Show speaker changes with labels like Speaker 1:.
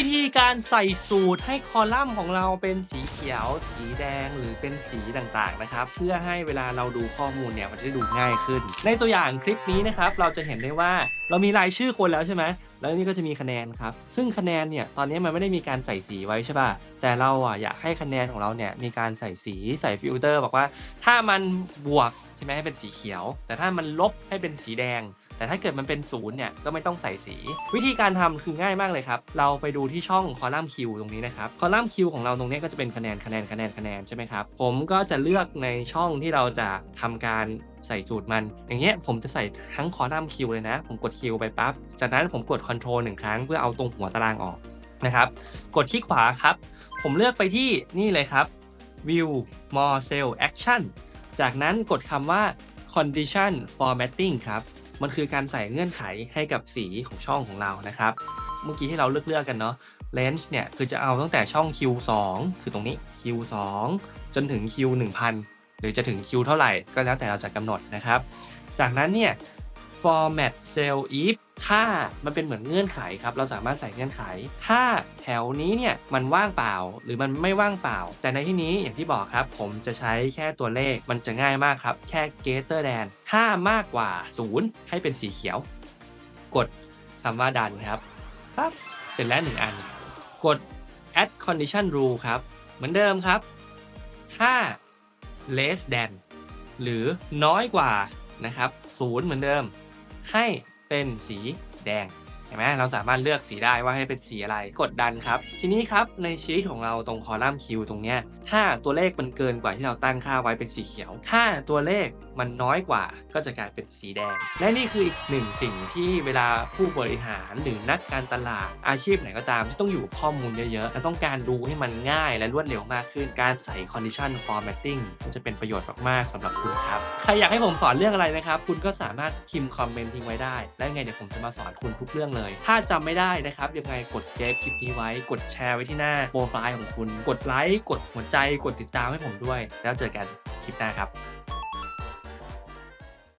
Speaker 1: วิธีการใส่สูตรให้คอลัมน์ของเราเป็นสีเขียว สีแดงหรือเป็นสีต่างๆนะครับ เพื่อให้เวลาเราดูข้อมูลเนี่ยมันจะได้ดูง่ายขึ้น ในตัวอย่างคลิปนี้นะครับเราจะเห็นได้ว่าเรามีรายชื่อคนแล้วใช่ไหมแล้วนี่ก็จะมีคะแนนครับ ซึ่งคะแนนเนี่ยตอนนี้มันไม่ได้มีการใส่สีไว้ใช่ป่ะ แต่เราอะอยากให้คะแนนของเราเนี่ยมีการใส่สีใส่ฟิลเตอร์บอกว่า ถ้ามันบวกใช่ไหมให้เป็นสีเขียว แต่ถ้ามันลบให้เป็นสีแดง แต่ถ้าเกิดมันเป็นศูนย์เนี่ยก็ไม่ต้องใส่สี วิธีการทำคือง่ายมากเลยครับ เราไปดูที่ช่องคอลัมน์คิวตรงนี้นะครับ คอลัมน์คิวของเราตรงนี้ก็จะเป็นคะแนนคะแนนคะแนนคะแนนใช่ไหมครับ ผมก็จะเลือกในช่องที่เราจะทำการใส่สูตรมัน อย่างเงี้ยผมจะใส่ทั้งคอลัมน์คิวเลยนะ ผมกดคิวไปปั๊บ จากนั้นผมกด Ctrl หนึ่งครั้งเพื่อเอาตรงหัวตารางออกนะครับ กดคลิกขวาครับ ผมเลือกไปที่นี่เลยครับ View More Cell Action จากนั้นกดคำว่า Condition Formatting ครับ มันคือการใส่เงื่อนไขให้กับสีของช่องของเรานะครับ เมื่อกี้ที่เราเลือกเลือกกันเนาะเลนส์เนี่ยคือจะเอาตั้งแต่ช่อง Q2 คือตรงนี้ Q2 จนถึง Q1000 หรือจะถึง Q เท่าไหร่ก็แล้วแต่เราจะกำหนดนะครับ จากนั้นเนี่ย format cell if ถ้ามันเป็นเหมือนเงื่อนไขครับ เราสามารถใส่เงื่อนไข ถ้าแถวนี้เนี่ยมันว่างเปล่าหรือมันไม่ว่างเปล่า แต่ในที่นี้อย่างที่บอกครับ ผมจะใช้แค่ตัวเลขมันจะง่ายมากครับ แค่ greater than ถ้ามากกว่า 0 ให้เป็นสีเขียว กดคำว่าดันครับครับ เสร็จแล้วหนึ่งอัน กด add condition rule ครับ เหมือนเดิมครับ ถ้า less than หรือน้อยกว่านะครับศูนย์เหมือนเดิม ให้เป็นสีแดงเห็นไหมเราสามารถเลือกสีได้ว่าให้เป็นสีอะไรกดดันครับ ทีนี้ครับในชีตของเราตรงคอลัมน์คิวตรงเนี้ยถ้าตัวเลขมันเกินกว่าที่เราตั้งค่าไว้เป็นสีเขียว ถ้าตัวเลข มันน้อยกว่าก็จะกลายเป็นสีแดง และนี่คืออีกหนึ่งสิ่งที่เวลาผู้บริหารหรือนักการตลาดอาชีพไหนก็ตามที่ต้องอยู่กับข้อมูลเยอะๆและต้องการดูให้มันง่ายและรวดเร็วมากขึ้น การใส่ condition formatting จะเป็นประโยชน์มากๆสำหรับคุณครับ ใครอยากให้ผมสอนเรื่องอะไรนะครับ คุณก็สามารถพิมพ์คอมเมนต์ทิ้งไว้ได้ และไงเดี๋ยวผมจะมาสอนคุณทุกเรื่องเลย ถ้าจำไม่ได้นะครับยังไงกดเซฟคลิปนี้ไว้ กดแชร์ไว้ที่หน้าโปรไฟล์ของคุณ กดไลค์ กดหัวใจ กดติดตามให้ผมด้วย แล้วเจอกันคลิปหน้าครับ